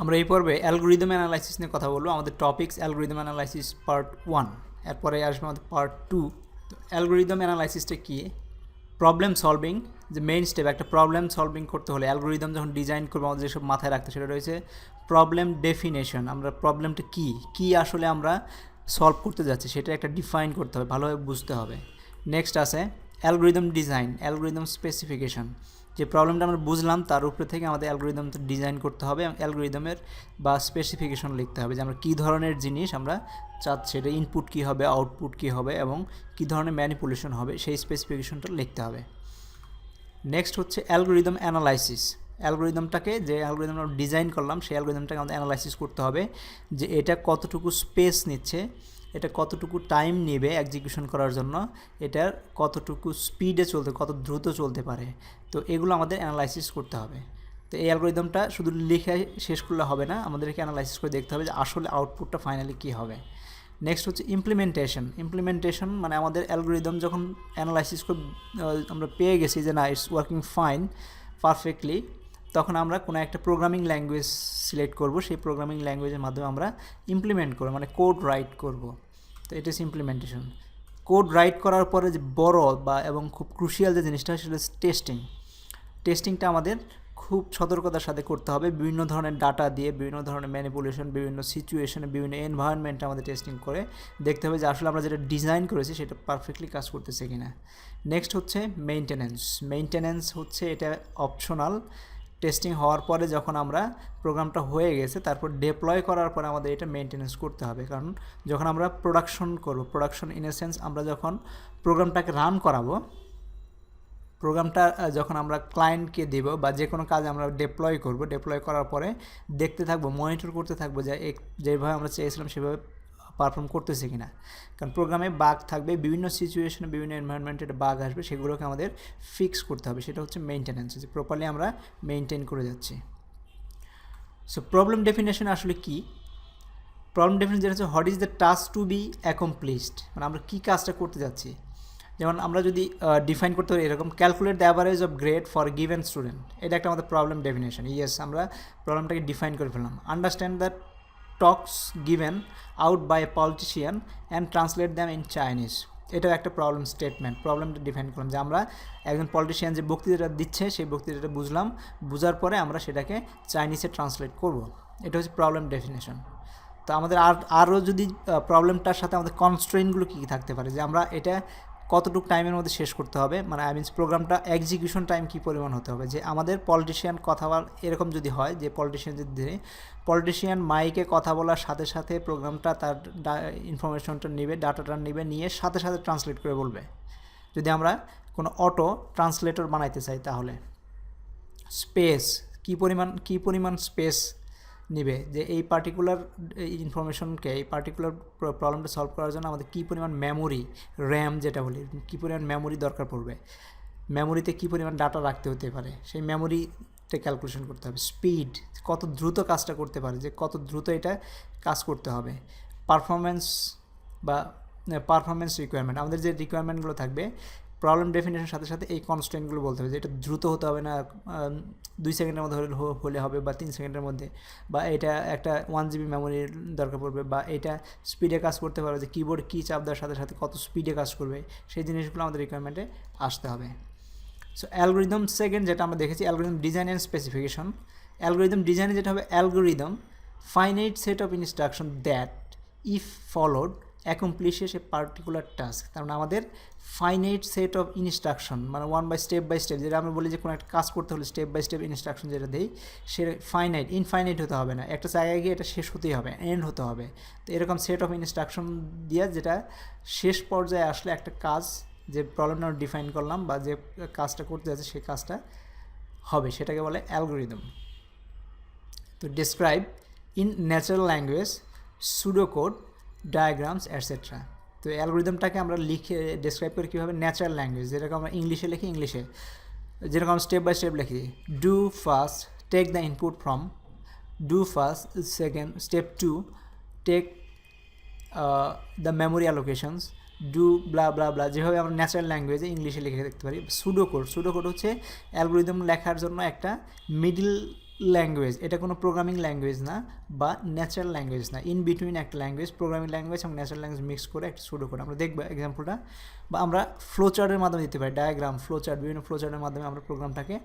আমরা এই পর্বে অ্যালগোরিদম অ্যানালাইসিস নিয়ে কথা বলব। আমাদের topics algorithm analysis part one এরপরে আসবে আমাদের পার্ট টু তো অ্যালগোরিদম অ্যানালাইসিসটা কী? প্রবলেম সলভিং যে মেইন স্টেপ একটা প্রবলেম সলভিং করতে হলে অ্যালগোরিদম যখন ডিজাইন করব, আমাদের যেসব মাথায় রাখতে সেটা রয়েছে প্রবলেম ডেফিনেশন আমরা প্রবলেমটা কী? কী আসলে আমরা সলভ করতে যাচ্ছি, সেটা একটা ডিফাইন করতে হবে, ভালোভাবে বুঝতে হবে। নেক্সট আছে অ্যালগোরিদম ডিজাইন অ্যালগোরিদম স্পেসিফিকেশন যে প্রবলেমটা আমরা বুঝলাম, তার উপরে থেকে আমাদের অ্যালগোরিদমটা ডিজাইন করতে হবে এবং অ্যালগোরিদমের বা স্পেসিফিকেশন লিখতে হবে যে আমরা কী ধরনের জিনিস আমরা চাচ্ছি, এটা ইনপুট কী হবে আউটপুট কী হবে এবং কী ধরনের ম্যানিপুলেশন হবে, সেই স্পেসিফিকেশনটা লিখতে হবে। নেক্সট হচ্ছে অ্যালগোরিদম অ্যানালাইসিস অ্যালগোরিদমটাকে যে অ্যালগোরিদম আমরা ডিজাইন করলাম, সেই অ্যালগোরিদমটাকে আমাদের অ্যানালাইসিস করতে হবে যে এটা কতটুকু স্পেস নিচ্ছে এটা কতটুকু টাইম নেবে এক্সিকিউশন করার জন্য, এটার কতটুকু স্পিডে চলতে, কত দ্রুত চলতে পারে, তো এগুলো আমাদের অ্যানালাইসিস করতে হবে। তো এই অ্যালগোরিদমটা শুধু লিখে শেষ করলে হবে না, আমাদেরকে অ্যানালাইসিস করে দেখতে হবে যে আসলে আউটপুটটা ফাইনালি কী হবে। নেক্সট হচ্ছে ইমপ্লিমেন্টেশন ইমপ্লিমেন্টেশন মানে আমাদের অ্যালগোরিদম যখন অ্যানালাইসিস করে আমরা পেয়ে গেছি যে না ইটস ওয়ার্কিং ফাইন পারফেক্টলি তখন আমরা কোনো একটা প্রোগ্রামিং ল্যাঙ্গুয়েজ সিলেক্ট করব, সেই প্রোগ্রামিং ল্যাঙ্গুয়েজের মাধ্যমে আমরা ইমপ্লিমেন্ট করব মানে কোড রাইট করব। তো এটা হচ্ছে ইমপ্লিমেন্টেশন কোড রাইট করার পরে যে বড় বা এবং খুব ক্রুশিয়াল যে জিনিসটা সেটা হচ্ছে টেস্টিং টেস্টিংটা আমাদের খুব সতর্কতার সাথে করতে হবে। বিভিন্ন ধরনের ডাটা দিয়ে, বিভিন্ন ধরনের ম্যানিপুলেশন বিভিন্ন সিচুয়েশনে বিভিন্ন এনভায়রনমেন্টে আমাদের টেস্টিং করে দেখতে হবে যে আসলে আমরা যেটা ডিজাইন করেছি সেটা পারফেক্টলি কাজ করতেছে কিনা। নেক্সট হচ্ছে মেইনটেনেন্স মেইনটেনেন্স হচ্ছে এটা অপশনাল টেস্টিং হওয়ার পরে যখন আমরা প্রোগ্রামটা হয়ে গেছে, তারপর ডেপ্লয় করার পরে আমাদের এটা মেনটেনেন্স করতে হবে। কারণ যখন আমরা প্রোডাকশন করব প্রোডাকশন ইন সেন্স আমরা যখন প্রোগ্রামটাকে রান করাবো, প্রোগ্রামটা যখন আমরা ক্লায়েন্টকে দেব বা যে কোনো কাজে আমরা ডেপ্লয় করব ডেপ্লয় করার পরে দেখতে থাকব মনিটর করতে থাকব যে যেভাবে আমরা চেয়েছিলাম সেভাবে পারফর্ম করতেছে কিনা। কারণ প্রোগ্রামে বাঘ থাকবে, বিভিন্ন সিচুয়েশনে বিভিন্ন এনভায়রনমেন্টে বাঘ আসবে, সেগুলোকে আমাদের ফিক্স করতে হবে। সেটা হচ্ছে মেনটেন্যান্স যে প্রপারলি আমরা মেনটেন করে যাচ্ছি। সো প্রবলেম ডেফিনেশন আসলে কি? প্রবলেম ডেফিনেশন যেটা হচ্ছে what is the task to be accomplished মানে আমরা কী কাজটা করতে যাচ্ছি? যেমন আমরা যদি ডিফাইন করতে পারি, এরকম calculate the average of grade for given student এটা একটা আমাদের প্রবলেম ডেফিনেশন ইয়েস আমরা প্রবলেমটাকে ডিফাইন করে ফেললাম। Understand the talks given out by a politician and translate them in Chinese এটাও একটা প্রবলেম স্টেটমেন্ট প্রবলেমটা ডিফাইন করলাম যে আমরা একজন পলিটিশিয়ান যে বক্তৃতাটা দিচ্ছে, সেই বক্তৃতাটা বুঝলাম, বুঝার পরে আমরা সেটাকে চাইনিজে ট্রান্সলেট করব। এটা হচ্ছে প্রবলেম ডেফিনেশন তো আমাদের আর, আরও যদি প্রবলেমটার সাথে আমাদের কনস্ট্রেনগুলো কী কী থাকতে পারে? যে আমরা এটা কতটুকু টাইমের মধ্যে শেষ করতে হবে? মানে আই মিনস প্রোগ্রামটা এক্সিকিউশন টাইম কী পরিমাণ হতে হবে? যে আমাদের পলিটিশিয়ান কথা এরকম যদি হয়, যে পলিটিশিয়ান যদি পলিটিশিয়ান মাইকে কথা বলার সাথে সাথে প্রোগ্রামটা তার ইনফরমেশনটা নেবে ডাটাটা নেবে, নিয়ে সাথে সাথে ট্রান্সলেট করে বলবে। যদি আমরা কোনো অটো ট্রান্সলেটর বানাইতে চাই তাহলে। স্পেস কী পরিমাণ কী পরিমাণ স্পেস নিবে যে এই পার্টিকুলার ইনফরমেশনকে এই পার্টিকুলার প্রবলেমটা সলভ করার জন্য আমাদের কী পরিমাণ মেমোরি র্যাম যেটা বলি, কী পরিমাণ মেমোরি দরকার পড়বে? মেমোরিতে কী পরিমাণ ডাটা রাখতে হতে পারে? সেই মেমোরিতে ক্যালকুলেশন করতে হবে। স্পিড কত দ্রুত কাজটা করতে পারে, যে কত দ্রুত এটা কাজ করতে হবে। পারফরমেন্স বা পারফরমেন্স রিকোয়ারমেন্ট আমাদের যে রিকোয়ারমেন্টগুলো থাকবে প্রবলেম ডেফিনেশনের সাথে সাথে এই কনস্ট্যান্টগুলো বলতে হবে যে এটা দ্রুত হতে হবে না দুই সেকেন্ডের মধ্যে হলে হবে বা তিন সেকেন্ডের মধ্যে বা এটা একটা ওয়ান জিবি মেমোরির দরকার পড়বে বা এটা স্পিডে কাজ করতে পারবে যে কিবোর্ড কী চাপ দেওয়ার সাথে সাথে কত স্পিডে কাজ করবে, সেই জিনিসগুলো আমাদের রিকোয়ারমেন্টে আসতে হবে। সো অ্যালগোরিদম সেকেন্ড যেটা আমরা দেখেছি algorithm design and specification algorithm ডিজাইনে যেটা হবে algorithm finite set of instruction that if followed accomplishes a particular task মানে আমাদের ফাইনাইট সেট অফ ইনস্ট্রাকশন মানে one by step by step যেটা আমরা বলি যে কোনো একটা কাজ করতে হলে স্টেপ বাই স্টেপ ইনস্ট্রাকশন যেটা দেই, সে ফাইনাইট ইনফাইনাইট হতে হবে না। একটা জায়গায় গিয়ে এটা শেষ হতেই হবে এন্ড হতে হবে। তো এরকম সেট অফ ইনস্ট্রাকশন দিয়ে যেটা শেষ পর্যায়ে আসলে একটা কাজ, যে প্রবলেমটা ডিফাইন করলাম বা যে কাজটা করতে যাচ্ছে সেই কাজটা হবে, সেটাকে বলে অ্যালগোরিদম তো describe in natural language pseudocode diagrams etcetera তো অ্যালগোরিদমটাকে আমরা লিখে ডিসক্রাইব করি কীভাবে ন্যাচারাল ল্যাঙ্গুয়েজ যেরকম আমরা ইংলিশে লিখি ইংলিশে যেরকম স্টেপ বাই স্টেপ লিখি do first take the input from do first second step two take the memory allocations do blah blah blah যেভাবে আমরা ন্যাচারাল ল্যাঙ্গুয়েজে ইংলিশে লিখে দেখতে পারি সুডো কোড সুডোকোড সুডোকোড হচ্ছে অ্যালগোরিদম লেখার জন্য একটা মিডিল ল্যাঙ্গুয়েজ এটা কোনো প্রোগ্রামিং ল্যাঙ্গুয়েজ না, বা ন্যাচারাল ল্যাঙ্গুয়েজ না ইন বিটুইন একটা ল্যাঙ্গুয়েজ প্রোগ্রামিং ল্যাঙ্গুয়েজ এবং ন্যাচারাল ল্যাঙ্গুয়েজ মিক্স করে একটা শুরু করে আমরা দেখব এক্সাম্পলটা বা আমরা ফ্লো চার্টের মাধ্যমে দিতে পারি ডায়াগ্রাম ফ্লো চার্ট বিভিন্ন ফ্লো চার্টের মাধ্যমে আমরা প্রোগ্রামটাকে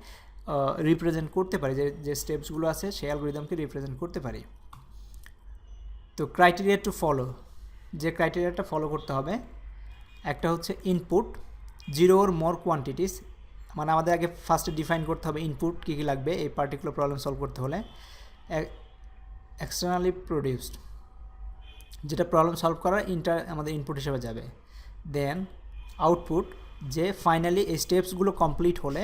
রিপ্রেজেন্ট করতে পারি, যে যে স্টেপসগুলো আছে, সেই অ্যালগোরিদমকে রিপ্রেজেন্ট করতে পারি। তো ক্রাইটেরিয়া টু ফলো যে ক্রাইটেরিয়াটা ফলো করতে হবে, একটা হচ্ছে input zero or more quantities মানে আমাদের আগে ফার্স্টে ডিফাইন করতে হবে ইনপুট কী কী লাগবে, এই পার্টিকুলার প্রবলেম সলভ করতে হলে। এক্সটার্নালি প্রডিউসড যেটা প্রবলেম সলভ করার ইন্টার আমাদের ইনপুট হিসেবে যাবে। দেন আউটপুট যে ফাইনালি এই স্টেপসগুলো কমপ্লিট হলে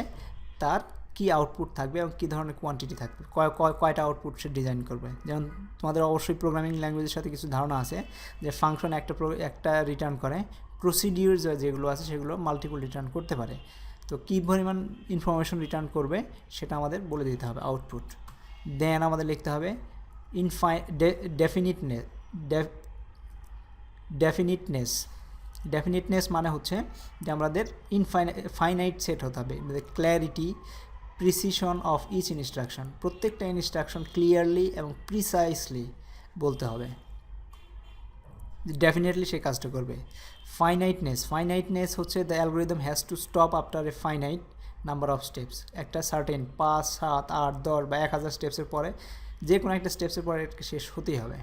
তার কি আউটপুট থাকবে এবং কী ধরনের কোয়ান্টিটি থাকবে। কয় কয়, কয়টা আউটপুট সে ডিজাইন করবে। যেমন তোমাদের অবশ্যই প্রোগ্রামিং ল্যাঙ্গুয়েজের সাথে কিছু ধারণা আছে যে ফাংশন একটা একটা রিটার্ন করে প্রসিডিউর যেগুলো আছে সেগুলো মাল্টিপল রিটার্ন করতে পারে। তো কী পরিমাণ ইনফরমেশন রিটার্ন করবে সেটা আমাদের বলে দিতে হবে আউটপুট দেন আমাদের লিখতে হবে ইনফাই ডেফিনিটনেস ডেফিনিটনেস ডেফিনিটনেস মানে হচ্ছে যে আমাদের ইনফাইনাইট ফাইনাইট সেট হতে হবে clarity precision of each instruction প্রত্যেকটা ইনস্ট্রাকশন ক্লিয়ারলি এবং প্রিসাইসলি বলতে হবে। ডেফিনেটলি সে কাজটা করবে। ফাইনাইটনেস ফাইনাইটনেস হচ্ছে the algorithm has to stop after a finite number of steps একটা সার্টেন পাঁচ, সাত, আট, দশ বা এক হাজার স্টেপসের পরে যে কোনো একটা স্টেপসের পরে শেষ হতেই হবে।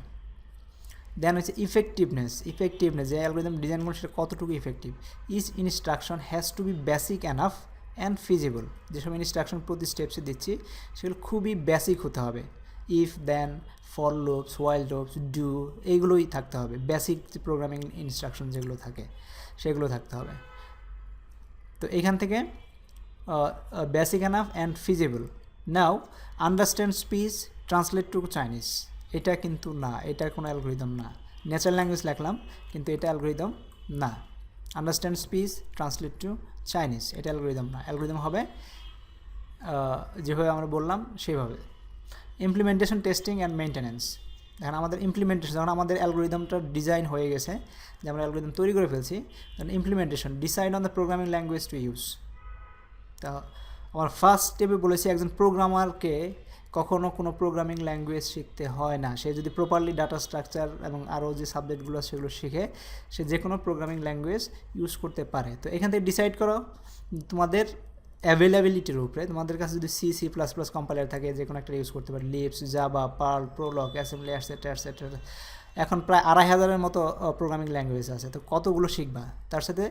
দেন হচ্ছে ইফেক্টিভনেস ইফেক্টিভনেস যে অ্যালগোরিদম ডিজাইন করুন সেটা কতটুকু effective each instruction has to be basic enough and feasible যেসব ইনস্ট্রাকশন প্রতি স্টেপসে দিচ্ছি, সেগুলো খুবই বেসিক হতে হবে। If then for loops while loops do এইগুলোই থাকতে হবে। বেসিক প্রোগ্রামিং ইনস্ট্রাকশন যেগুলো থাকে, সেগুলো থাকতে হবে। তো এখান থেকে basic enough and feasible now understand speech translate to Chinese এটা কিন্তু না এটা কোনো অ্যালগোরিদম না। ন্যাচারাল ল্যাঙ্গুয়েজ লিখলাম, কিন্তু এটা অ্যালগোরিদম না। Understand speech translate to Chinese এটা অ্যালগোরিদম না। অ্যালগোরিদম হবে যেভাবে আমরা বললাম সেইভাবে ইমপ্লিমেন্টেশন টেস্টিং অ্যান্ড মেনটেন্যান্স দেখেন আমাদের ইমপ্লিমেন্টেশন যখন আমাদের অ্যালগোরিদমটা ডিজাইন হয়ে গেছে, যে আমরা অ্যালগোরিদম তৈরি করে ফেলছি তখন implementation decide on the programming language to use তা আমার ফার্স্ট স্টেপে বলেছি, একজন প্রোগ্রামারকে কখনও কোনো প্রোগ্রামিং ল্যাঙ্গুয়েজ শিখতে হয় না। সে যদি প্রপারলি ডাটা স্ট্রাকচার এবং আরও যে সাবজেক্টগুলো আছে, সেগুলো শিখে, সে যে কোনো প্রোগ্রামিং ল্যাঙ্গুয়েজ ইউজ করতে পারে। তো এখান থেকে ডিসাইড করো, তোমাদের অ্যাভেলেবিলিটির উপরে। তোমাদের কাছে যদি C C plus plus compiler থাকে, যে কোনো একটা ইউজ করতে পারে। Lips Java Perl Prolog assembly etcetera etcetera এখন প্রায় আড়াই হাজারের মতো প্রোগ্রামিং ল্যাঙ্গুয়েজ আছে। তো কতগুলো শিখবা? তার সাথে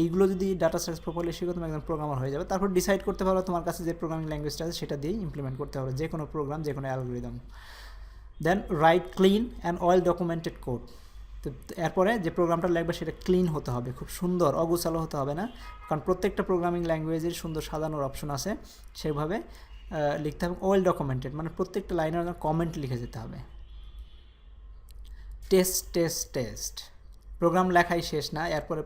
এইগুলো যদি ডাটা স্ট্রাকচার প্রপারলি শিখো, তুমি একজন প্রোগ্রামার হয়ে যাবে। তারপর ডিসাইড করতে পারো তোমার কাছে যে প্রোগ্রামিং ল্যাঙ্গুয়েজটা আছে, সেটা দিয়ে ইমপ্লিমেন্ট করতে হবে। যে কোনো প্রোগ্রাম যে কোনো algorithm then write clean and well documented code তো এরপরে যে প্রোগ্রামটা লাগবে সেটা ক্লিন হতে হবে, খুব সুন্দর, অগোছালো হতে হবে না। কারণ প্রত্যেকটা প্রোগ্রামিং ল্যাঙ্গুয়েজের সুন্দর সাজানোর অপশন আছে, সেভাবে লিখতে হবে ওয়েল ডকুমেন্টেড মানে প্রত্যেকটা লাইনের কমেন্ট লিখে যেতে হবে। টেস্ট টেস্ট টেস্ট প্রোগ্রাম লেখাই শেষ না, এরপরে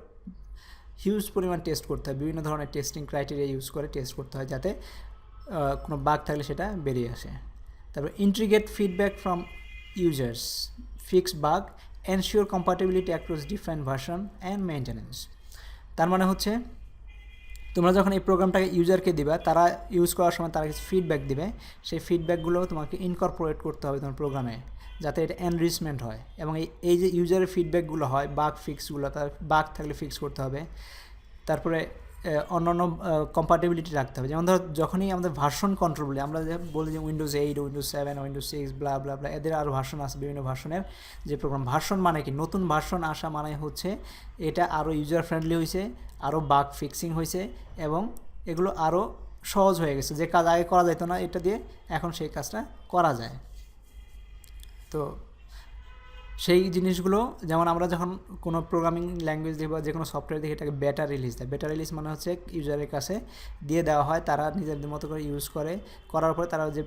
হিউজ পরিমাণ টেস্ট করতে হয় বিভিন্ন ধরনের টেস্টিং ক্রাইটেরিয়া ইউজ করে টেস্ট করতে হয় যাতে কোনো বাগ থাকলে সেটা বেরিয়ে আসে। তারপর integrate feedback from users fix bug ensure compatibility across different version and maintenance তার মানে হচ্ছে, তোমরা যখন এই প্রোগ্রামটাকে ইউজারকে দিবা, তারা ইউজ করার সময় তারা কিছু ফিডব্যাক দিবে। সেই ফিডব্যাকগুলো তোমাকে ইনকর্পোরেট করতে হবে তোমার প্রোগ্রামে যাতে এটা এনরিচমেন্ট হয়। এবং এই এই যে ইউজারের ফিডব্যাকগুলো হয় বাগ ফিক্সগুলো তার বাগ থাকলে ফিক্স করতে হবে। তারপরে অন্যান্য কম্পাটেবিলিটি রাখতে হবে। যেমন ধরো, যখনই আমাদের ভার্সন কন্ট্রোল বলি, আমরা বলি যে Windows eight Windows seven Windows six blah blah blah এদের আরও ভার্সন আছে, বিভিন্ন ভার্সনের যে প্রোগ্রাম ভার্সন মানে কি? নতুন ভার্সন আসা মানে হচ্ছে এটা আরও ইউজার ফ্রেন্ডলি হয়েছে আরও বাগ ফিক্সিং হয়েছে এবং এগুলো আরও সহজ হয়ে গেছে। যে কাজ আগে করা যেত না, এটা দিয়ে এখন সেই কাজটা করা যায়। তো সেই জিনিসগুলো, যেমন আমরা যখন কোনো প্রোগ্রামিং ল্যাঙ্গুয়েজ দেখি বা যে কোনো সফটওয়্যার দেখি, এটাকে বেটার রিলিজ দেয়। বেটার রিলিজ মানে হচ্ছে ইউজারের কাছে দিয়ে দেওয়া হয়, তারা নিজেদের মতো করে ইউজ করে। করার পরে তারা যে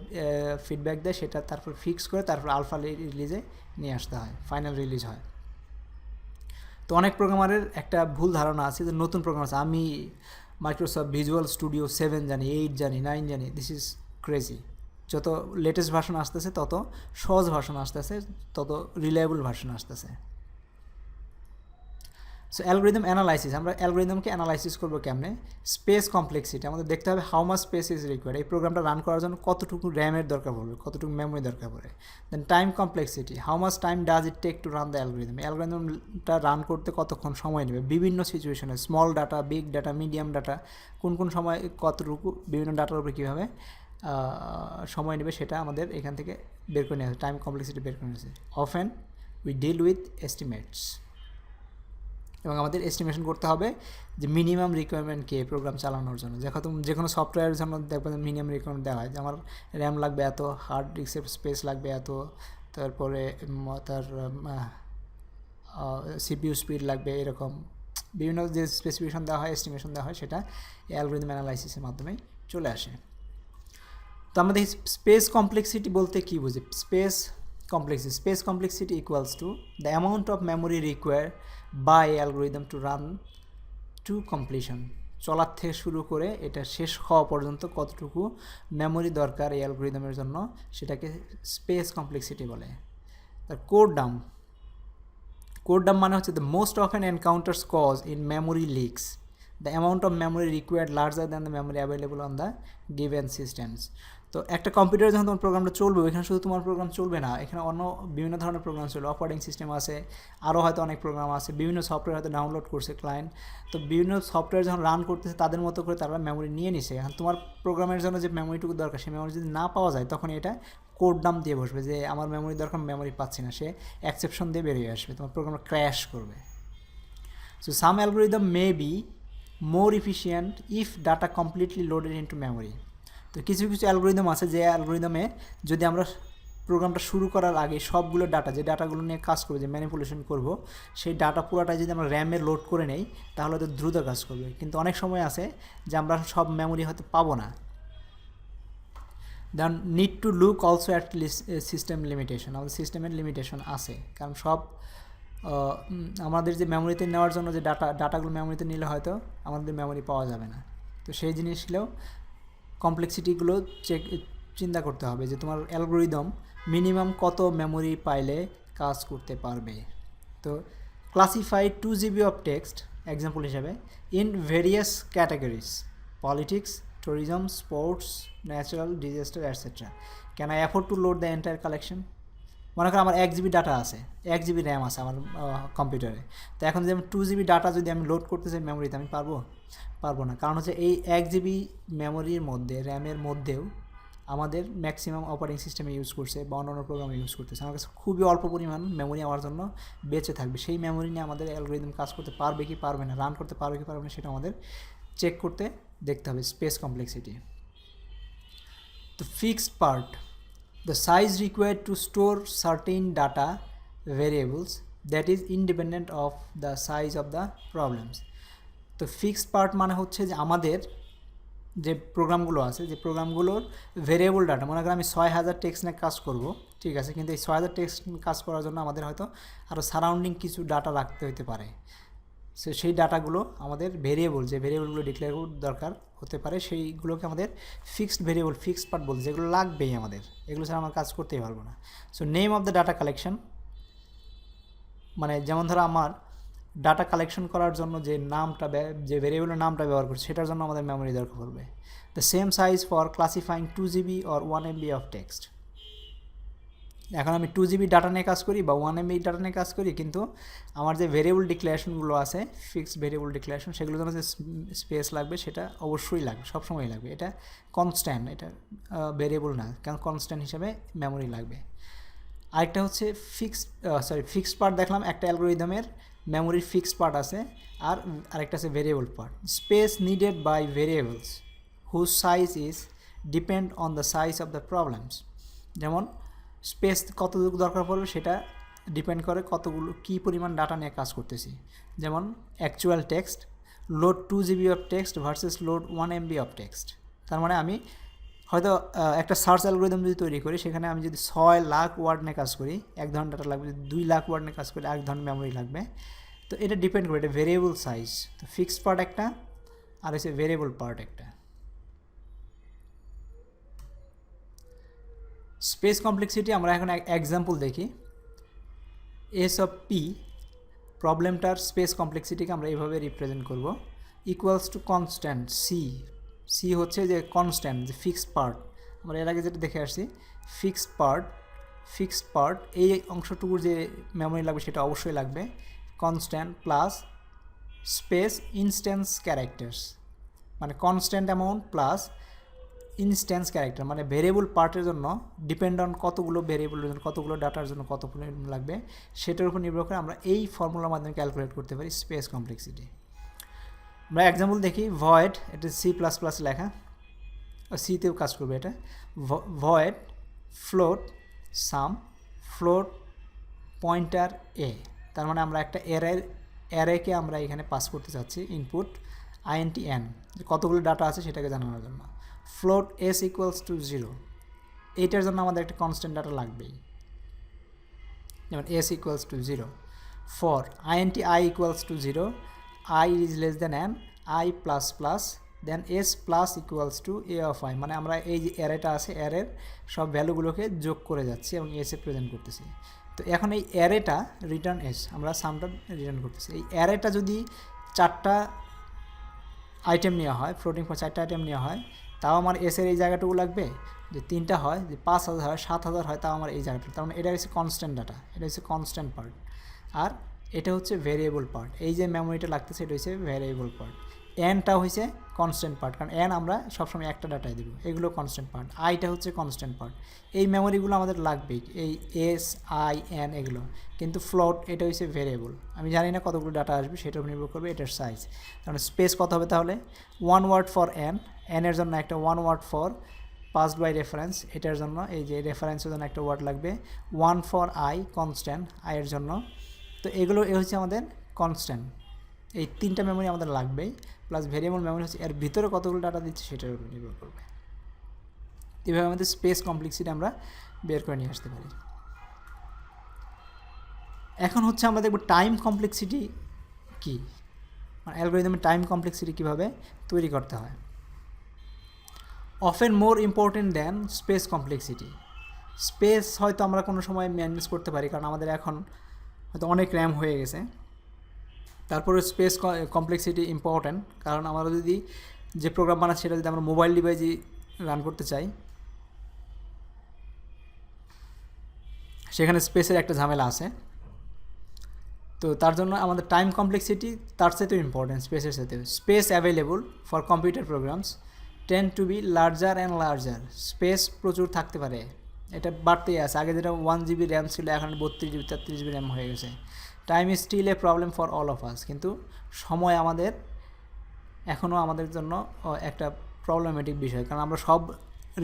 ফিডব্যাক দেয়, সেটা তারপর ফিক্স করে তারপর আলফা রিলিজে নিয়ে আসতে হয় ফাইনাল রিলিজ হয়। তো অনেক প্রোগ্রামারের একটা ভুল ধারণা আছে যে, নতুন প্রোগ্রাম আছে। আমি মাইক্রোসফট ভিজুয়াল স্টুডিও সেভেন জানি এইট জানি নাইন জানি দিস ইজ ক্রেজি যত লেটেস্ট ভার্সন আসতেছে, তত সহজ ভার্সন আসতেছে, তত রিলায়েবল ভার্সন আসতেছে। সো অ্যালগোরিদম অ্যানালাইসিস আমরা অ্যালগোরিদমকে অ্যানালাইসিস করব কেমনে? স্পেস কমপ্লেক্সিটি আমাদের দেখতে হবে how much space is required এই প্রোগ্রামটা রান করার জন্য কতটুকু র্যামের দরকার পড়বে, কতটুকু মেমোরি দরকার পড়ে। Then time complexity how much time does it take to run the algorithm অ্যালগোরিদমটা run করতে কতক্ষণ সময় নেবে? বিভিন্ন সিচুয়েশনে small data big data medium data কোন কোন সময় কতটুকু, বিভিন্ন ডাটার উপরে কীভাবে সময় নেবে সেটা আমাদের এখান থেকে বের করে আসে টাইম কমপ্লেক্সিটি বের করে নিয়েছে often we deal with estimates এবং আমাদের এস্টিমেশন করতে হবে যে মিনিমাম রিকোয়ারমেন্ট কে প্রোগ্রাম চালানোর জন্য। যখন যে কোনো সফটওয়্যারের জন্য দেখবেন মিনিমাম রিকোয়ারমেন্ট দেওয়া হয়। যে আমার র্যাম লাগবে এত হার্ড ডিস্কের স্পেস লাগবে এত, তারপরে তার সিপিউ স্পিড লাগবে এরকম। বিভিন্ন যে স্পেসিফিকেশন দেওয়া হয় এস্টিমেশন দেওয়া হয়, সেটা অ্যালগোরিদম অ্যানালাইসিসের মাধ্যমে চলে আসে। তো আমাদের স্পেস কমপ্লেক্সিটি বলতে কী বুঝি? Space complexity, space complexity equals to the amount of memory required by algorithm to run to completion. চলার থেকে শুরু করে এটা শেষ হওয়া পর্যন্ত কতটুকু মেমোরি দরকার এই অ্যালগোরিদমের জন্য সেটাকে স্পেস কমপ্লেক্সিটি বলে। তার কোড ডাম কোড ডাম মানে হচ্ছে the most often encounters cause in memory leaks the amount of memory required larger than the memory available on the given systems তো একটা কম্পিউটারে যখন তোমার প্রোগ্রামটা চলবে এখানে শুধু তোমার প্রোগ্রাম চলবে না, এখানে অন্য বিভিন্ন ধরনের প্রোগ্রাম চলবে অপারেটিং সিস্টেম আছে আরও হয়তো অনেক প্রোগ্রাম আছে, বিভিন্ন সফটওয়্যার হয়তো ডাউনলোড করছে ক্লায়েন্ট তো বিভিন্ন সফটওয়্যার যখন রান করতেছে, তাদের মতো করে তারা মেমোরি নিয়ে নিছে। এখন তোমার প্রোগ্রামের জন্য যে মেমোরিটুকু দরকার, সেই মেমোরি যদি না পাওয়া যায় তখন এটা কোড নাম দিয়ে বসবে যে, আমার মেমোরি দরকার মেমোরি পাচ্ছি না। সে অ্যাকসেপশন দিয়ে বেরিয়ে আসবে, তোমার প্রোগ্রামটা ক্র্যাশ করবে। So some algorithm may be more efficient if data completely loaded into memory তো কিছু কিছু অ্যালগোরিদম আছে যে অ্যালগোরিদমে যদি আমরা প্রোগ্রামটা শুরু করার আগে সবগুলো ডাটা, যে ডাটাগুলো নিয়ে কাজ করব, যে ম্যানিপুলেশন করব, সেই ডাটা পুরোটাই যদি আমরা র্যামে লোড করে নেই, তাহলে তো দ্রুত কাজ করবে। কিন্তু অনেক সময় আছে যে আমরা সব মেমোরি হয়তো পাবো না। Then need to look also at system limitation আমাদের সিস্টেমের লিমিটেশন আছে। কারণ সব আমাদের যে মেমোরিতে নেওয়ার জন্য যে ডাটা, ডাটাগুলো মেমোরিতে নিলে হয়তো আমাদের মেমোরি পাওয়া যাবে না। তো সেই জিনিসগুলো কমপ্লেক্সিটিগুলো চেক চিন্তা করতে হবে যে তোমার অ্যালগোরিদম মিনিমাম কত মেমোরি পাইলে কাজ করতে পারবে। তো classify two GB of text example হিসাবে in various categories politics tourism sports natural disaster etcetera can I afford to load the entire collection মনে করো আমার এক জিবি ডাটা আছে, এক জিবি র্যাম আছে আমার কম্পিউটারে তো এখন যে টু জিবি ডাটা যদি আমি লোড করতে চাই মেমোরিতে আমি পারব? পারব না। কারণ হচ্ছে এই এক জিবি মেমোরির মধ্যে র্যামের মধ্যেও আমাদের ম্যাক্সিমাম অপারেটিং সিস্টেমে ইউজ করছে বা অন্যান্য প্রোগ্রামে ইউজ করতেছে। আমার কাছে খুবই অল্প পরিমাণ মেমোরি আমার জন্য বেঁচে থাকবে। সেই মেমোরি নিয়ে আমাদের অ্যালগোরিদম কাজ করতে পারবে কি পারবে না রান করতে পারবে কি পারবে না, সেটা আমাদের চেক করতে দেখতে হবে স্পেস কমপ্লেক্সিটি তো fixed part the size required to store certain data variables that is independent of the size of the problems তো ফিক্সড পার্ট মানে হচ্ছে যে আমাদের যে প্রোগ্রামগুলো আছে, যে প্রোগ্রামগুলোর ভেরিয়েবল ডাটা মনে করেন আমি ছয় হাজার টেক্সট নিয়ে কাজ করব, ঠিক আছে? কিন্তু এই ছয় হাজার টেক্সট কাজ করার জন্য আমাদের হয়তো আরও সারাউন্ডিং কিছু ডাটা রাখতে হতে পারে। সো, সেই ডাটাগুলো আমাদের ভেরিয়েবল যে ভেরিয়েবলগুলো ডিক্লেয়ার দরকার হতে পারে, সেইগুলোকে আমাদের ফিক্সড ভেরিয়েবল ফিক্সড পার্ট বলতে, যেগুলো লাগবেই আমাদের, এগুলো ছাড়া আমরা কাজ করতেই পারব না। So name of the data collection মানে যেমন ধরো আমার ডাটা কালেকশন করার জন্য যে নামটা যে ভেরিয়েবলের নামটা ব্যবহার করছে, সেটার জন্য আমাদের মেমোরি দরকার পড়বে। The same size for classifying two GB or one MB of text এখন আমি টু জিবি ডাটা নিয়ে কাজ করি বা ওয়ান এমবি ডাটা নিয়ে কাজ করি, কিন্তু আমার যে ভেরিয়েবল ডিক্লারেশনগুলো আছে ফিক্সড ভেরিয়েবল ডিক্লারেশন সেগুলোর জন্য যে স্পেস লাগবে, সেটা অবশ্যই লাগবে সবসময় লাগবে। এটা কনস্ট্যান্ট এটা ভেরিয়েবল না, কারণ কনস্ট্যান্ট হিসাবে মেমোরি লাগবে। আরেকটা হচ্ছে ফিক্সড সরি ফিক্সড পার্ট দেখলাম, একটা অ্যালগোরিদমের মেমোরির ফিক্সড পার্ট আছে, আর আরেকটা আছে variable part space needed by variables whose size is depend on the size of the problems যেমন স্পেস কতটুকু দরকার পড়বে সেটা ডিপেন্ড করে কতগুলো, কী পরিমাণ ডাটা নিয়ে কাজ করতেছি। যেমন actual text load two GB of text versus load one MB of text তার মানে আমি হয়তো একটা সার্চ অ্যালগোরিদম যদি তৈরি করি, সেখানে আমি যদি ছয় লাখ ওয়ার্ড নিয়ে কাজ করি, এক ধরনের ডাটা লাগবে, যদি দুই লাখ ওয়ার্ড নিয়ে কাজ করি এক ধরনের মেমোরি লাগবে। তো এটা ডিপেন্ড করে, এটা ভেরিয়েবল সাইজ তো ফিক্সড পার্ট একটা, আর হচ্ছে ভেরিয়েবল পার্ট একটা। স্পেস কমপ্লেক্সিটি আমরা এখন এক্সাম্পল দেখি। এস অফ পি প্রবলেমটার স্পেস কমপ্লেক্সিটিকে আমরা এইভাবে রিপ্রেজেন্ট করব। Equals to constant C C হচ্ছে যে কনস্ট্যান্ট যে ফিক্সড পার্ট আমরা এর আগে যেটা দেখে আসছি ফিক্সড পার্ট ফিক্সড পার্ট এই অংশটুকুর যে মেমোরি লাগবে সেটা অবশ্যই লাগবে। Constant plus space instance characters মানে constant amount plus instance character মানে ভেরিয়েবল পার্টের জন্য ডিপেন্ড অন কতগুলো ভেরিয়েবলের জন্য, কতগুলো ডাটার জন্য কত লাগবে, সেটার উপর নির্ভর করে আমরা এই ফর্মুলার মাধ্যমে ক্যালকুলেট করতে পারি স্পেস কমপ্লেক্সিটি আমরা এক্সাম্পল দেখি ভয়েড এটা সি প্লাস প্লাস লেখা। সিতেও কাজ করবে এটা। Void float sum float pointer A তার মানে আমরা একটা এরের অ্যারেকে আমরা এখানে পাস করতে চাচ্ছি ইনপুট আইএনটি এন কতগুলো ডাটা আছে সেটাকে জানানোর জন্য। Float S equals to zero এইটার জন্য আমাদের একটা কনস্ট্যান্ট ডাটা লাগবেই। যেমন S equals to zero for INT I equals to zero I is less than N I plus plus then S plus equals to A of I মানে আমরা এই যে অ্যারেটা আছে অ্যারের সব ভ্যালুগুলোকে যোগ করে যাচ্ছি এবং এসে প্রেজেন্ট করতেছি। তো এখন এই অ্যারেটা রিটার্ন এস আমরা সামটা রিটার্ন করতেছি। এই অ্যারেটা যদি চারটা আইটেম নেওয়া হয় ফ্লোটিং পর চারটা আইটেম নেওয়া হয়, তাও আমার এসের এই জায়গাটুকু লাগবে? যে তিনটা হয় যে পাঁচ হাজার হয়, সাত হাজার হয়, তাও আমার এই জায়গাটা তার মানে এটা হচ্ছে কনস্ট্যান্ট ডাটা এটা হচ্ছে কনস্ট্যান্ট পার্ট আর এটা হচ্ছে ভেরিয়েবল পার্ট এই যে মেমোরিটা লাগতেছে, এটা হচ্ছে ভেরিয়েবল পার্ট এনটা হচ্ছে কনস্ট্যান্ট পার্ট কারণ এন আমরা সবসময় একটা ডাটায় দেবো। এগুলো কনস্ট্যান্ট পার্ট আইটা হচ্ছে কনস্ট্যান্ট পার্ট এই মেমোরিগুলো আমাদের লাগবেই, এই এস আই এন এগুলো। কিন্তু ফ্লোট এটা হচ্ছে ভেরিয়েবল আমি জানি না কতগুলো ডাটা আসবে সেটার উপর নির্ভর করবে এটার সাইজ কারণ স্পেস কত হবে তাহলে? ওয়ান ওয়ার্ড ফর এন এনের জন্য একটা one word for passed by reference এটার জন্য, এই যে রেফারেন্সের জন্য একটা ওয়ার্ড লাগবে। ওয়ান ফর আই কনস্ট্যান্ট আইয়ের জন্য তো এগুলো, এ হচ্ছে আমাদের কনস্ট্যান্ট এই তিনটা মেমোরি আমাদের লাগবেই প্লাস ভেরিয়েবল মেমোরি হচ্ছে এর ভিতরে কতগুলো ডাটা দিচ্ছে সেটার উপর নির্ভর করবে। এভাবে আমাদের স্পেস কমপ্লেক্সিটি আমরা বের করে নিয়ে আসতে পারি। এখন হচ্ছে আমরা দেখব টাইম কমপ্লেক্সিটি কী? মানে অ্যালগোরিদমের টাইম কমপ্লেক্সিটি কীভাবে তৈরি করতে হয়। Often more important than space complexity space হয়তো আমরা কোনো সময় ম্যানেজ করতে পারি, কারণ আমাদের এখন হয়তো অনেক র্যাম হয়ে গেছে। তারপরে স্পেস কমপ্লেক্সিটি ইম্পর্ট্যান্ট কারণ আমরা যদি যে প্রোগ্রাম বানাচ্ছি, সেটা যদি আমরা মোবাইল ডিভাইসে রান করতে চাই, সেখানে স্পেসের একটা ঝামেলা আছে। তো তার জন্য আমাদের টাইম কমপ্লেক্সিটি তার সাথেও ইম্পর্টেন্ট স্পেসের সাথে space available for computer programs tend to be larger and larger space প্রচুর থাকতে পারে। এটা বাড়তেই আছে। আগে যেটা ওয়ান জিবি র্যাম ছিল, এখন বত্রিশ জিবি তেত্রিশ জিবি র্যাম হয়ে গেছে। Time still a problem for all of us কিন্তু সময় আমাদের এখনও আমাদের জন্য একটা প্রবলেমেটিক বিষয়। কারণ আমরা সব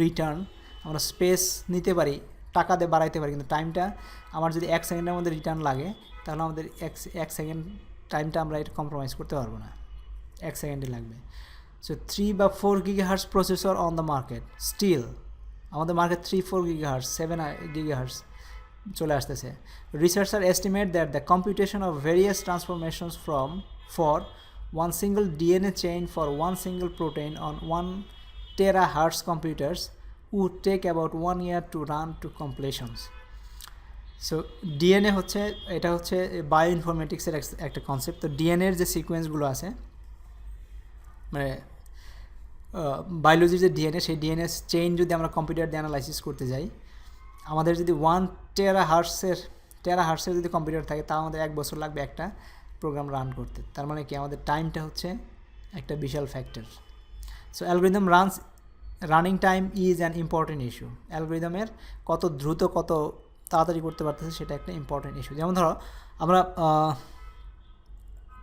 রিটার্ন আমরা স্পেস নিতে পারি, টাকা দিয়ে বাড়াইতে পারি, কিন্তু টাইমটা আমার যদি এক সেকেন্ডের মধ্যে রিটার্ন লাগে, তাহলে আমাদের এক এক সেকেন্ড টাইমটা আমরা এটা কম্প্রোমাইজ করতে পারব না। এক সেকেন্ডে লাগবে। সো থ্রি বা four gigahertz processor on the market still আমাদের market three four gigahertz seven gigahertz চলে আসতেছে। Researcher estimate that the computation of various transformations from for one single DNA chain for one single protein on one terahertz computers would take about one year to run to completions so DNA হচ্ছে, এটা হচ্ছে bio ইনফরমেটিক্সের একটা concept তো ডিএনএর যে সিকোয়েন্সগুলো আছে মানে বায়োলজির যে ডিএনএ সেই ডিএনএ চেইন যদি আমরা কম্পিউটার দিয়ে অ্যানালাইসিস করতে যাই, আমাদের যদি ওয়ান টেরা হার্সের টেরা হার্সের যদি কম্পিউটার থাকে তা আমাদের এক বছর লাগবে একটা প্রোগ্রাম রান করতে। তার মানে কি? আমাদের টাইমটা হচ্ছে একটা বিশাল factor so algorithm runs running time is an important issue অ্যালগোরিদমের কত দ্রুত, কত তাড়াতাড়ি করতে পারতেছে, সেটা একটা ইম্পর্টেন্ট ইস্যু যেমন ধরো, আমরা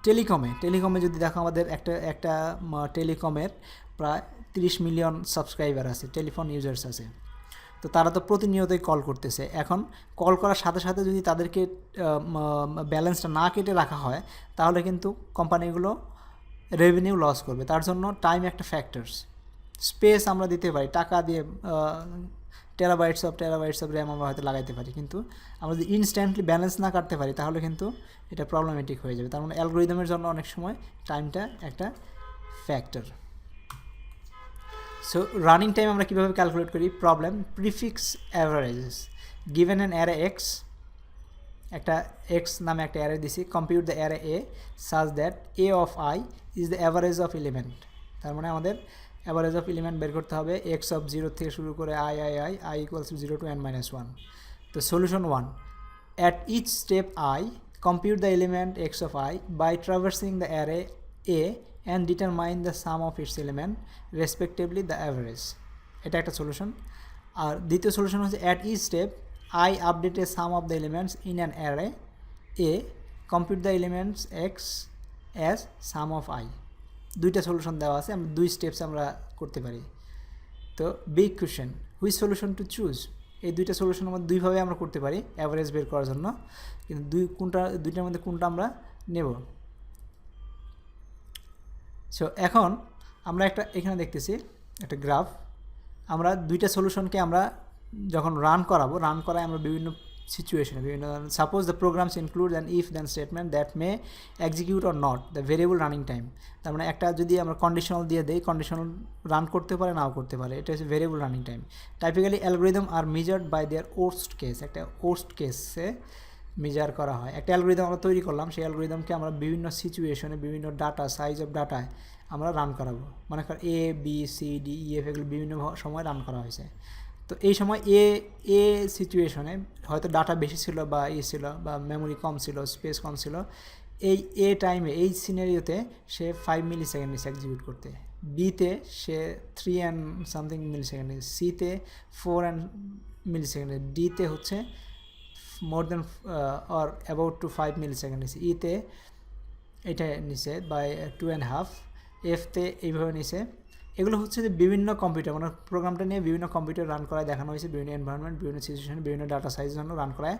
টেলিকমে টেলিকমে যদি দেখো আমাদের একটা একটা টেলিকমের প্রায় তিরিশ মিলিয়ন সাবস্ক্রাইবার আছে, টেলিফোন ইউজার্স আছে। তো তারা তো প্রতিনিয়তই কল করতেছে। এখন কল করার সাথে সাথে যদি তাদেরকে ব্যালেন্সটা না কেটে রাখা হয়, তাহলে কিন্তু কোম্পানিগুলো রেভিনিউ লস করবে। তার জন্য টাইম একটা ফ্যাক্টরস স্পেস আমরা দিতে পারি, টাকা দিয়ে terabytes of terabytes of RAM আমরা হয়তো লাগাইতে পারি। কিন্তু আমরা যদি ইনস্ট্যান্টলি ব্যালেন্স না কাটতে পারি, তাহলে কিন্তু এটা প্রবলেমেটিক হয়ে যাবে। তার মানে অ্যালগোরিদমের জন্য অনেক সময় টাইমটা একটা ফ্যাক্টর সো রানিং টাইম আমরা কীভাবে ক্যালকুলেট করি? Problem prefix averages given an array X একটা এক্স নামে একটা অ্যারে দিছি। Compute the array A such that A of I is the average of element তার মানে আমাদের অ্যাভারেজ অফ এলিমেন্ট বের করতে হবে এক্স অফ জিরো থেকে শুরু করে I I I I equals to zero to N minus one তো solution one at each step I compute the element x of i by traversing the array a and determine the sum of its element, respectively the average. এটা একটা solution আর দ্বিতীয় solution হচ্ছে at each step I update A sum of the elements in an array A compute the elements X as sum of I দুইটা solution দেওয়া আছে, আমরা দুই স্টেপস আমরা করতে পারি। তো big question which solution to choose এই দুইটা সলিউশনের মধ্যে দুইভাবে আমরা করতে পারি অ্যাভারেজ বের করার জন্য। কিন্তু দুই কোনটা, দুইটার মধ্যে কোনটা আমরা নেব? সো এখন আমরা একটা, এখানে দেখতেছি একটা গ্রাফ আমরা দুইটা সলিউশনকে আমরা যখন রান করাবো রান করায় আমরা বিভিন্ন সিচুয়েশনে বিভিন্ন suppose the programs include an if then statement that may execute or not the variable running time তার মানে একটা যদি আমরা কন্ডিশনাল দিয়ে দেই কন্ডিশনাল রান করতে পারে, নাও করতে পারে, এটা হচ্ছে variable running time typically algorithm are measured by their worst case একটা ওর্স্ট কেসে মেজার করা হয়। একটা অ্যালগোরিদম আমরা তৈরি করলাম, সেই অ্যালগোরিদমকে আমরা বিভিন্ন সিচুয়েশনে বিভিন্ন ডাটা সাইজ অফ ডাটায় আমরা রান করাবো। মনে কর A B C D E F এগুলো বিভিন্ন সময় রান করা হয়েছে। তো এই সময় এ এ সিচুয়েশনে হয়তো ডাটা বেশি ছিল বা ই ছিল বা মেমোরি কম ছিল স্পেস কম ছিল, এই এ টাইমে এই সিনারিওতে সে ফাইভ মিলি সেকেন্ড নিচ্ছে এক্সিকিউট করতে বিতে সে three and something millisecond সিতে ফোর অ্যান্ড মিলি সেকেন্ড ডিতে হচ্ছে more than or about two five millisecond নিচ্ছে ইতে এটা নিছে বাই টু অ্যান্ড হাফ এফতে এইভাবে নিছে এগুলো হচ্ছে যে বিভিন্ন কম্পিউটার মানে প্রোগ্রামটা নিয়ে বিভিন্ন কম্পিউটার রান করায়, দেখানো হয়েছে, বিভিন্ন এনভায়রনমেন্ট বিভিন্ন সিচুয়েশন বিভিন্ন ডাটা সাইজ জন্য রান করায়,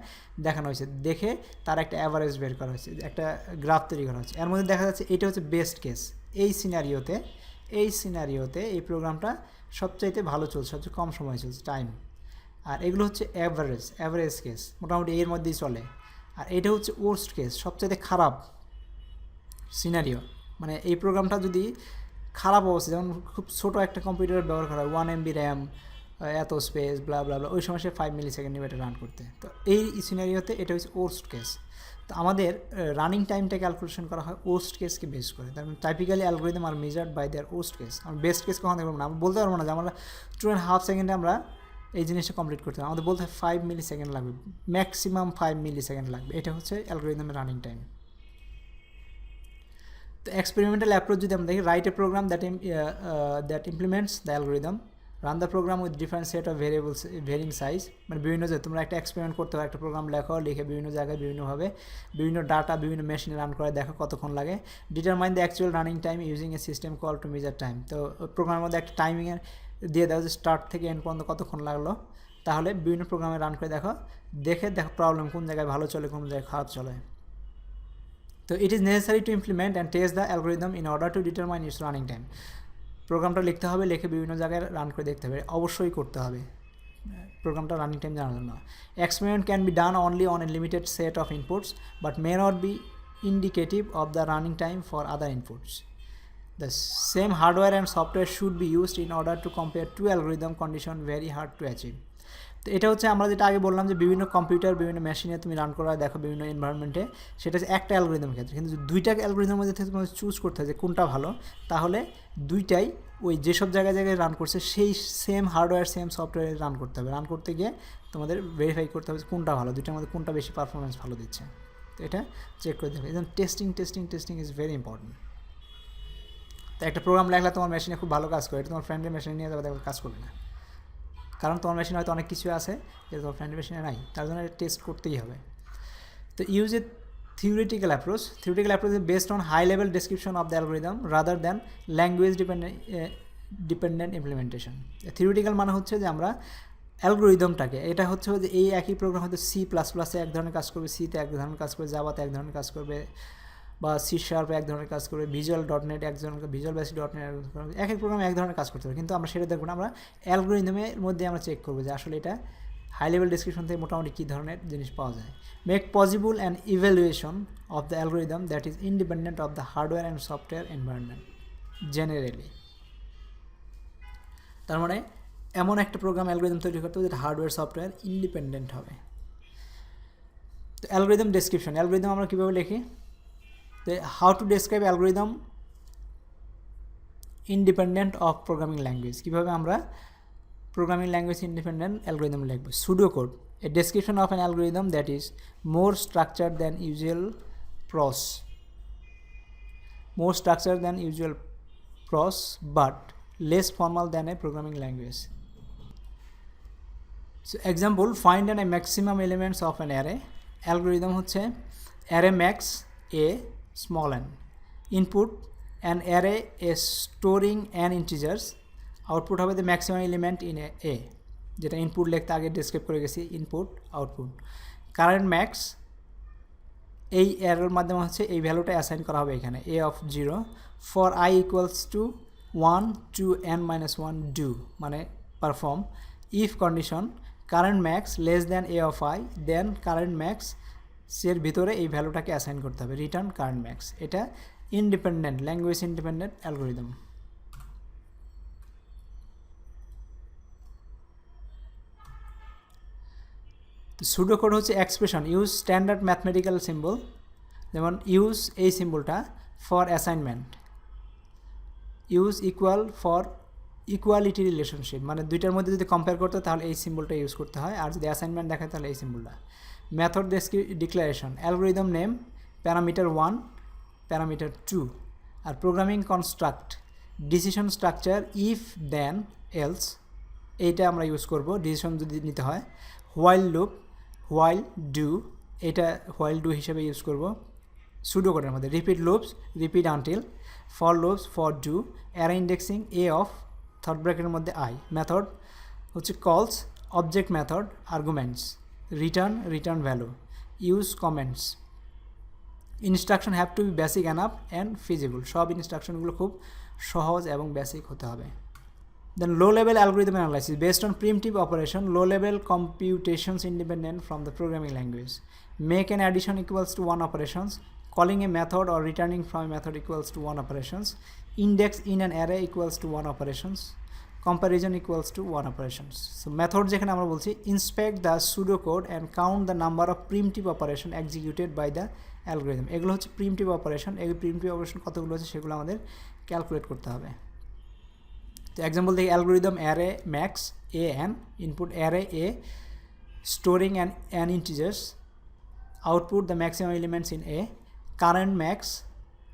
দেখানো হয়েছে। দেখে তার একটা অ্যাভারেজ বের করা হয়েছে, একটা গ্রাফ তৈরি করা হয়েছে। এর মধ্যে দেখা যাচ্ছে এটা হচ্ছে বেস্ট কেস এই সিনারিওতে এই সিনারিওতে এই প্রোগ্রামটা সবচাইতে ভালো চলছে, সবচেয়ে কম সময় চলছে টাইম আর এগুলো হচ্ছে অ্যাভারেজ অ্যাভারেজ কেস মোটামুটি এর মধ্যেই চলে। আর এটা হচ্ছে ওর্স্ট কেস সবচাইতে খারাপ সিনারিও মানে এই প্রোগ্রামটা যদি খারাপ অবস্থা, যেমন খুব ছোটো একটা কম্পিউটার ব্যবহার করা হয় ওয়ান এমবি র্যাম এত স্পেস ব্লা ব্লা ব্লা ওই সময় সে ফাইভ মিলি সেকেন্ড নেবে এটা রান করতে। তো এই সিনারি সিনারিওতে এটা হচ্ছে ওর্স্ট কেস তো আমাদের রানিং টাইমটা ক্যালকুলেশন করা হয় ওস্ট কেসকে বেস করে। তার মানে typically algorithm are measured by their worst case আমরা বেস্ট কেস কখন দেখব না, আমরা বলতে পারব না যে আমরা টু অ্যান্ড হাফ সেকেন্ডে আমরা এই জিনিসটা কমপ্লিট করতে হবে আমাদের বলতে হয় ফাইভ মিলি সেকেন্ড লাগবে ম্যাক্সিমাম ফাইভ মিলি সেকেন্ড লাগবে। এটা হচ্ছে অ্যালগোরিদমের রানিং টাইম তো এক্সপেরিমেন্টাল অ্যাপ্রোচ যদি আমরা দেখি write a program that that implements the algorithm run the program with different set of variables varying size মানে বিভিন্ন যে তোমরা একটা এক্সপেরিমেন্ট করতে হবে একটা প্রোগ্রাম লেখো, লিখে বিভিন্ন জায়গায় বিভিন্নভাবে বিভিন্ন ডাটা বিভিন্ন মেশিনে রান করে, দেখো কতক্ষণ লাগে। Determine the actual running time using a system call to measure time তো প্রোগ্রামের মধ্যে একটা টাইমিংয়ের দিয়ে দাও যে স্টার্ট থেকে এন্ড পর্যন্ত কতক্ষণ লাগল। তাহলে বিভিন্ন প্রোগ্রামে রান করে দেখো, দেখে দেখো প্রবলেম কোন জায়গায় ভালো চলে, কোন জায়গায় খারাপ চলে। তো it is necessary to implement and test the algorithm in order to determine its running time প্রোগ্রামটা লিখতে হবে, লিখে বিভিন্ন জায়গায় রান করে দেখতে হবে। অবশ্যই করতে হবে। প্রোগ্রামটা রানিং টাইম জানার জন্য experiment can be done only on a limited set of inputs but may not be indicative of the running time for other inputs the same hardware and software should be used in order to compare two algorithm condition very hard to achieve তো এটা হচ্ছে আমরা যেটা আগে বললাম যে বিভিন্ন computer বিভিন্ন মেশিনে তুমি রান করা, দেখো বিভিন্ন এনভায়রনমেন্টে সেটা হচ্ছে একটা অ্যালগোরিদম ক্ষেত্রে। কিন্তু দুইটা অ্যালগোরিদমের মধ্যে তোমাকে চুজ করতে হয় যে কোনটা ভালো, তাহলে দুইটাই ওই যেসব জায়গায় জায়গায় রান করছে, সেই সেম হার্ডওয়্যার সেম সফটওয়্যারে রান করতে হবে। রান করতে গিয়ে তোমাদের ভেরিফাই করতে হবে কোনটা ভালো, দুইটার মধ্যে কোনটা বেশি পারফরমেন্স ভালো দিচ্ছে। তো এটা চেক করে দেবে এই testing testing testing is very important তো একটা প্রোগ্রাম লেখলে তোমার মেশিনে খুব ভালো কাজ করে এটা তোমার ফ্রেন্ডের মেশিনে নিয়ে যাবে কাজ করবে না। কারণ তোমার মেশিনে হয়তো অনেক কিছু আছে, যেহেতু ফ্রেন্ড মেশিনে নাই, তার জন্য টেস্ট করতেই হবে। তো use a theoretical approach theoretical approach based on high level description of the algorithm rather than language dependent dependent implementation theoretical মানে হচ্ছে যে আমরা অ্যালগোরিদমটাকে, এটা হচ্ছে যে এই একই প্রোগ্রাম হয়তো সি প্লাস প্লাসে এক ধরনের কাজ করবে সিতে এক ধরনের কাজ করবে জাবাতে এক ধরনের কাজ করবে বা সি শার্পে এক ধরনের কাজ করবে ভিজুয়াল ডট নেট এক ধরনের ভিজুয়াল বেসিক ডট নেট এক এক প্রোগ্রামে এক ধরনের কাজ করতে হবে। কিন্তু আমরা সেটা দেখব না, আমরা অ্যালগোরিদমের মধ্যে আমরা চেক করব যে আসলে এটা হাই লেভেল ডিসক্রিপশন থেকে মোটামুটি কী ধরনের জিনিস পাওয়া যায়। Make possible and evaluation of the algorithm that is independent of the hardware and software environment generally তার মানে এমন একটা প্রোগ্রাম অ্যালগোরিদম তৈরি করতে হবে যেটা হার্ডওয়্যার সফটওয়্যার ইন্ডিপেন্ডেন্ট হবে। তো অ্যালগোরিদম ডেসক্রিপশন অ্যালগোরিদম আমরা কীভাবে লিখি? তো how to describe algorithm independent of programming language কীভাবে আমরা প্রোগ্রামিং ল্যাঙ্গুয়েজ ইন্ডিপেন্ডেন্ট অ্যালগোরিদম লিখব? Pseudo code a description of an algorithm that is more structure than usual prose more structured than usual prose but less formal than a programming language. So, example, find an a maximum elements of an array. Algorithm হচ্ছে array max, a small n. Input an array a storing an integers. Output হবে the maximum element in a, a. যেটা input লিখতে আগে describe করে গেছি input output current max এই error মাধ্যমে হচ্ছে এই ভ্যালুটা অ্যাসাইন করা হবে এখানে A of zero for I equals to one to N minus one do মানে perform if condition current max less than A of I then current max এর ভিতরে এই ভ্যালুটাকে অ্যাসাইন করতে হবে রিটার্ন কারেন্ট ম্যাক্স এটা independent language independent algorithm pseudo code হচ্ছে expression use standard mathematical symbol যেমন ইউজ এই সিম্বলটা for assignment use equal for equality relationship মানে দুইটার মধ্যে যদি কম্পেয়ার করতে তাহলে এই সিম্বলটা ইউজ করতে হয়, আর যদি অ্যাসাইনমেন্ট দেখায় তাহলে এই সিম্বলটা method declaration algorithm name parameter one parameter two R programming construct decision structure if then else এইটা আমরা ইউজ করব। ডিসিশন যদি নিতে হয় হোয়াইল লুপ হোয়াইল ডু এটা হোয়াইল ডু হিসেবে ইউজ করব। সুডো কোডের মধ্যে। Repeat loops repeat until for loops for do array indexing A of third ব্র্যাকেটের মধ্যে আই মেথড হচ্ছে calls object method arguments return return value use comments instruction have to be basic অ্যানাপ and feasible সব ইনস্ট্রাকশনগুলো খুব সহজ এবং basic হতে হবে Then low level algorithm analysis based on primitive operation, low level computations independent from the programming language. Make an addition equals to one operations, calling a method or returning from a method equals to one operations, index in an array equals to one operations, comparison equals to one operations. So method যেখানে আমরা বলছি inspect the pseudocode and count the number of primitive operation executed by the algorithm. এগুলো হচ্ছে primitive operation এই primitive operation কতগুলো আছে সেগুলো আমাদের ক্যালকুলেট করতে হবে তো এক্সাম্পল দেখি algorithm array max A N input array A storing an, an integers output the maximum elements in a current max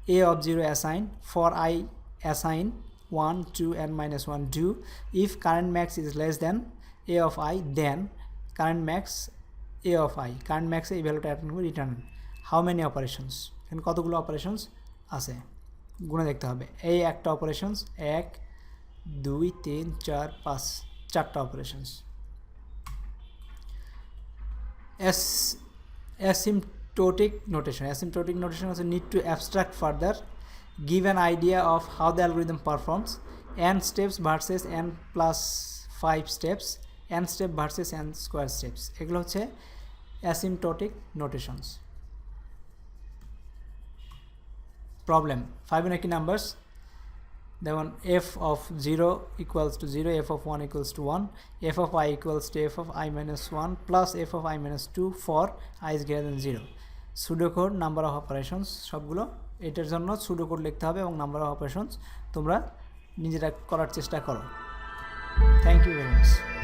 a of 0 assign for i assign 1 2 and minus 1 2 if current max is less than a of i, then current max a of i. Current max এই ভ্যালুটা attend করে return how many operations এখানে কতগুলো operations আছে? গুণে দেখতে হবে। এই একটা অপারেশনস এক, দুই, তিন, চার, পাঁচ, চারটা operations as asymptotic notation asymptotic notation আছে need to abstract further give an idea of how the algorithm performs N steps versus N plus five steps N step versus N square steps এগুলো হচ্ছে asymptotic notations problem five নাকি numbers যেমন F of zero equals to zero F of one equals to one F of I equals to F of I minus one plus F of I minus two for I is greater than zero pseudocode number of operations সবগুলো এটার জন্য pseudo code লিখতে হবে এবং number of operations তোমরা নিজেরা করার চেষ্টা করো। Thank you very much